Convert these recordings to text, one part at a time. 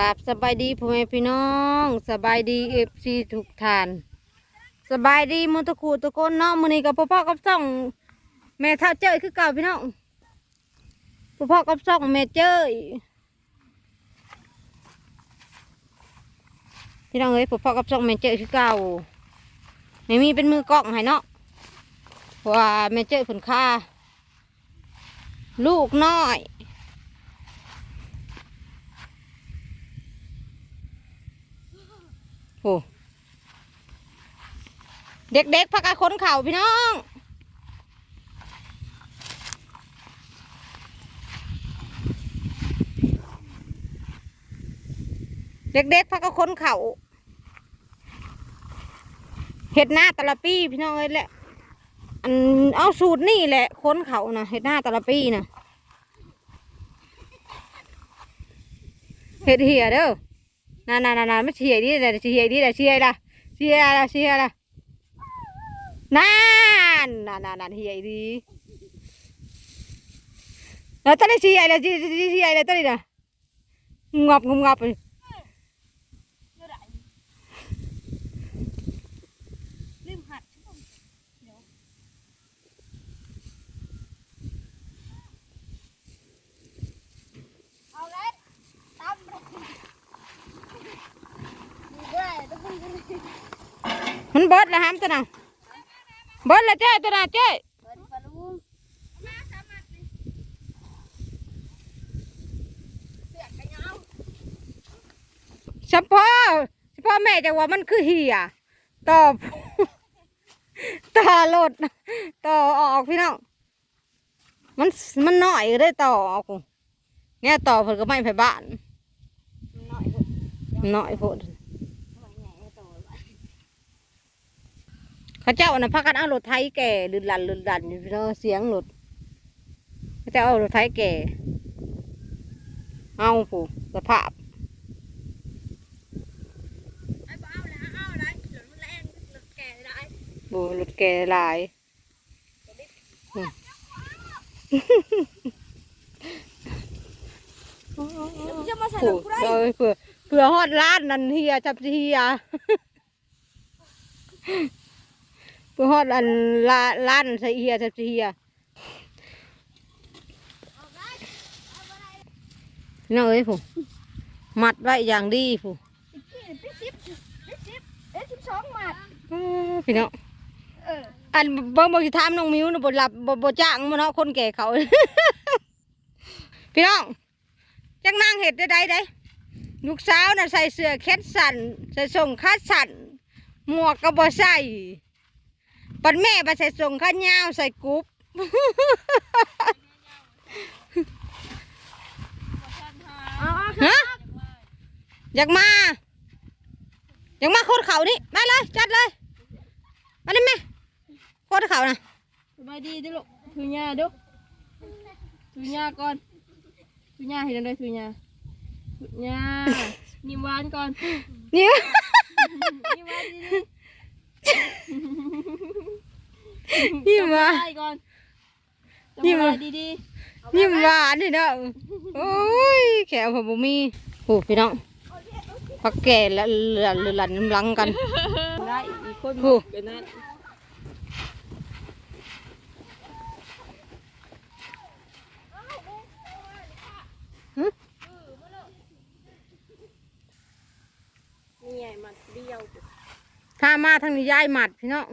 กับสบายดีพ่อแม่พี่น้อง สบายดีเอฟซีทุกท่านสบายดีหมุตะคูตะโกนเนาะมือนี้กับพ่อพ่อกับซ่องแม่เท่าเจ้ยคือเก่าพี่น้องพ่อพ่อกับซ่องแม่เจ้ยพี่น้องเอ้ยพ่อพ่อกับซ่องแม่เจ้ยคือเก่าไม่มีเป็นมือกล้องให้เนาะเพราะว่าแม่เจ้ยผลค่าลูกน้อย โอ้เด็กๆพักกันคนเข่าพี่น้องเด็กๆพักกันคนเข่าเห็ดหน้าตะละปีพี่น้องเอ้ยแหละอันเอาสูตรนี่แหละค้นเขานะเห็ดหน้าตะละปีนะเห็ดเหี่ยเด้อ น่าน่าน่าน่าไม่เชียดิแต่เชียดิแต่เชียละเชียละเชียละนั่นน่าน่าน่าเชียดิแล้วตอนนี้เชียละเชียร์เชียละตอนนี้นะงับงับงับไป ลืมหัดใช่ปะเดี๋ยวเอาเลยตำเลยดูด้วยต้องพูดกันเลย มันบดละฮามตัวน่ะบดละเจ้ตัวน่ะเจ้เปิดปลาเฉพาะเฉพาะแม่จะว่ามันคือเหี่ยตอบต่อรถต่อออกพี่น้องมันมันหน่อยก็ได้ต่อออกเนี่ยต่อเพิ่นก็ไม่ไปบ้านหน่อยเถอะ หน่อยโพด หน่อยใหญ่โตเลย เขาเจ้าน่ะพักกันเอารถไถแก่ลืนลันลืนลันอยู่พี่น้องเสียงรถเขาเจ้าเอารถไถแก่ เอาผู้สภาพไอ้บ้าเอาแล้วเอาอะไรหลุดแรงหลุดแก่ได้โอ้รถแก่หลายจะมาใส่ผู้ลงกูได้เอ้ยเผื่อเผื่อฮอดร้านนั่นเฮียจับสิเฮีย เผื่อฮอดอันร้านร้านใส่เฮียจับสิเฮียพี่น้องเอ้ยผู้มัดไว้อย่างดีผู้สิบสิบสิบสิบเอ๊ะสิบสองหมัดอ้าพี่น้องเอออันเบิ่งบ่สิถามน้องมิวนะบ่หลับบ่บ่จ้างมันเนาะคนแก่เขา พี่น้องจักนางเฮ็ดได้ใดได้ลูกสาวน่ะใส่เสื้อแขนสั้นใส่ส่งขาสั้นหมวกก็บ่ใส่ ปัดแม่บ่ใส่ส่งขายาวใส่กรุ๊ปอ๋อฮะอยากมา อยากมาโคตรเขานี่มาเลย จัดเลย มาดิแม่โคตรเขานะสบายดีดิลูกถือยาดูถือยาก่อนถือยาเห็นอะไรถือยาถือยานิ่มหวานก่อนนี่นิ่มหวานดี นี่มาได้ก่อนนิ่มหวานดีดีนี่หวานนี่เนาะโอ้ยแขวผมบ่มีโอ้พี่น้องพักแก่แล้วหลันหลันหลังกัน ได้อีกคนโอ้เดี๋ยวนั้นนี่ไงมันเดียว ถ้ามาทางนี้ย้ายหมัดพี่น้อง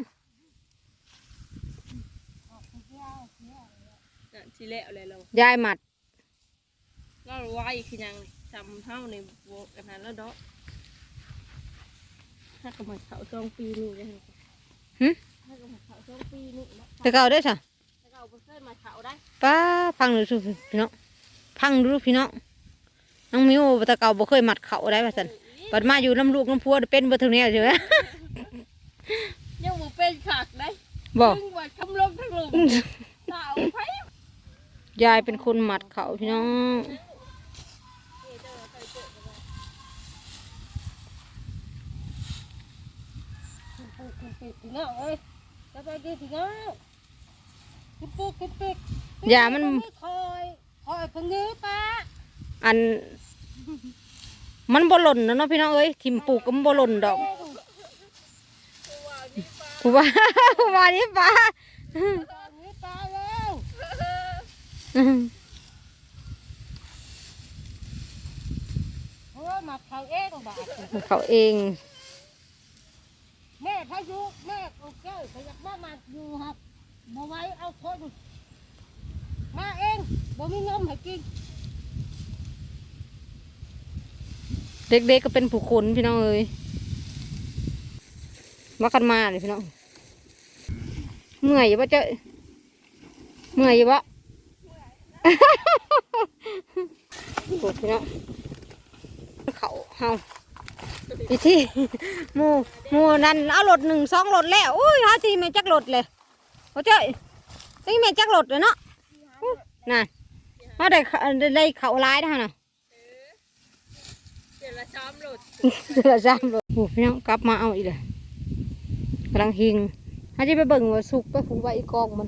น่ะทีเละอะไรเราย้ายหมัดเราไว้คือยังจำเท่าในโวกันนั้นแล้วเนาะถ้ากำลังเขาสองปีนี่เลยหึถ้ากำลังเขาสองปีนี่นะแต่เก่าได้อสะถ้าเราเพิ่งมาเขาได้ป้าพังดูสิพี่น้องพังดูพี่น้องน้องมิวแต่เก่าบ่เคยหมัดเขาได้ป่ะสันปัดมาอยู่น้ำลูกน้ำพัวเป็นเบ่เท่านี้ใช่ไหมยังบ่เป็นขากได้บอกซึ่งว่าคำลงทั้งลงสาวไฟ ยายเป็นคนหมัดเขาพี่น้องถึงแล้วเอ้ยสบายดีถึงแล้วคุณปุ๊กคุณปุ๊กอย่ามัน คอยคอยพงื้อป้าอัน มันบ่หล่นนะเนาะพี่น้องเอ้ยทิมปลูกก็มันบ่หล่นดอกผู้ว่าผู้ว่านี่ป้านี่ตายแล้ว โอ้ยมาเขาเองบาดเขาเอง แม่พายุแม่โอเคเขาอยากมามาอยู่ครับมาไว้เอาคนมาเองบ่มีนมให้กินเด็กๆก็เป็นผู้คนพี่น้องเอ้ยมากันมาเลยพี่น้องเมื่อยอยู่ปะเจ้ยเมื่อยอยู่ปะ โอ้พี่น้องเขาเฮาอีที่หมูหมูนั่นเอารถหนึ่งสองรถแล้วอุ้ยหาที่แม่จักรถเลยโอ้เจ้ยนี่แม่จักรถเลยเนาะอุ๊ยนั่นเอาได้เขาได้เขาร้ายนะฮะน่ะเดี๋ยวละช้อมหลุดเสือซ้ำเลยโอ้พี่น้องกลับมาเอาอีกเลยกำลังหิงถ้าจะไปเบิ่งว่าสุกไปผูกไว้อีกกองมัน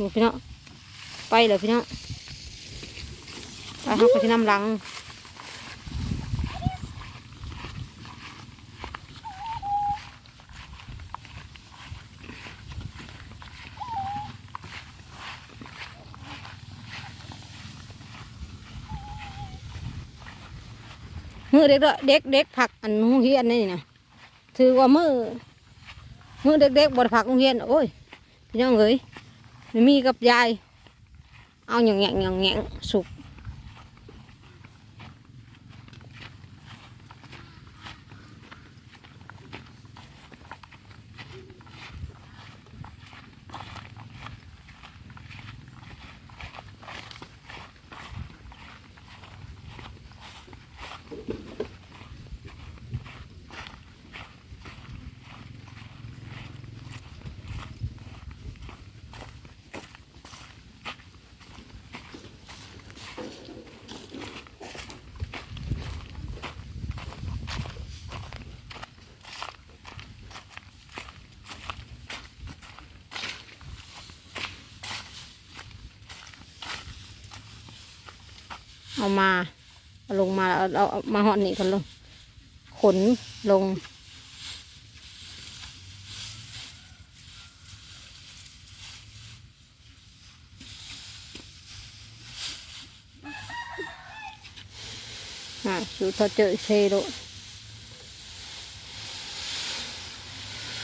โอ้พี่น้องไปเลยพี่น้องไปเขาก็จะนำลังมือเด็กๆเด็กเด็กผักอันหูเฮียนนี่นะถือว่ามือมือเด็กเด็กๆบดผักหูเฮียนโอ้ยพี่น้องเอ้ย มีกับยาย เอาอย่างเงงอย่างเงงสุก เอามาเอาลงมาเอาเอามาห่อนี่กันลงขนลงอะสูทอเจอเทโล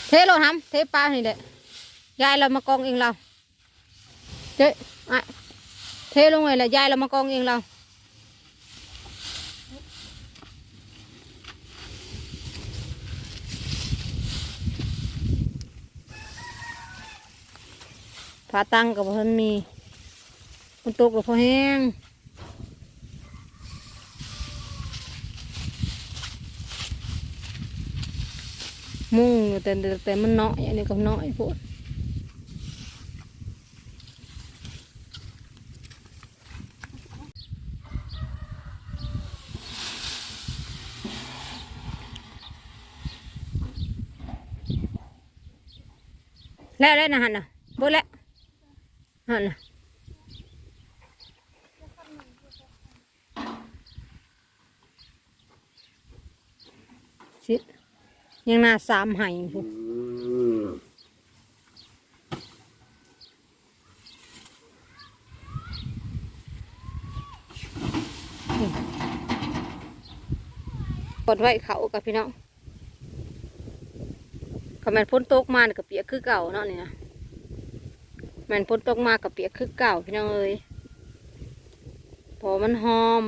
เทโลทำเทปลานี่แหละยายเรามากองเองเราเจ๊อะเทลงเลยแหละยายเรามากองเองเรา ผาตังกับเพิ่นมีมันตกกับพอแห้งมุ่งแต่แต่แต่มันน้อยอันนี้ก็น้อยโพดแล้วแล้วนะฮันะเบ่แล้ว ฮันนะสิยังน่าสามไห้พูนกดไว้เขากับพี่น้องคำแมนต์พ้นโต๊กมานี่กับเปียกคือเก่าเนาะนี่นะ แมนพ้นตกมากับเปียกคือเก่าพี่น้องเอ้ยพอมันหอม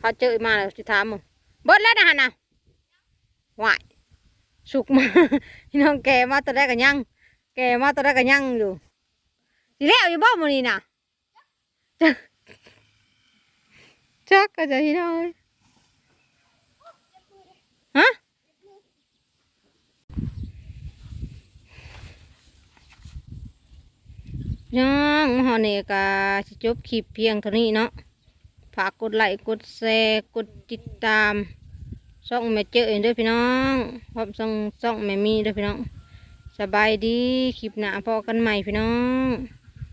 พอเจอมาแล้วจะถามมึงเบิดแล้วนะฮะนะหวายสุกมาพี่น้องแกมาตอนแรกกันยัง แกมาตอนแรกกันยังอยู่สิแล้วอยู่บ้านมันนี่นะจักก็จะพี่น้องเอ้ยฮะ น้องมหอนี่ก็จบคลิปเพียงเท่านี้เนาะฝากกดไลค์กดแชร์กดติดตามช่องแม่เจอเองด้วยพี่น้องพร้อมช่องช่องแม่มีด้วยพี่น้อง สบายดีคลิปหน้าพอกันใหม่พี่น้อง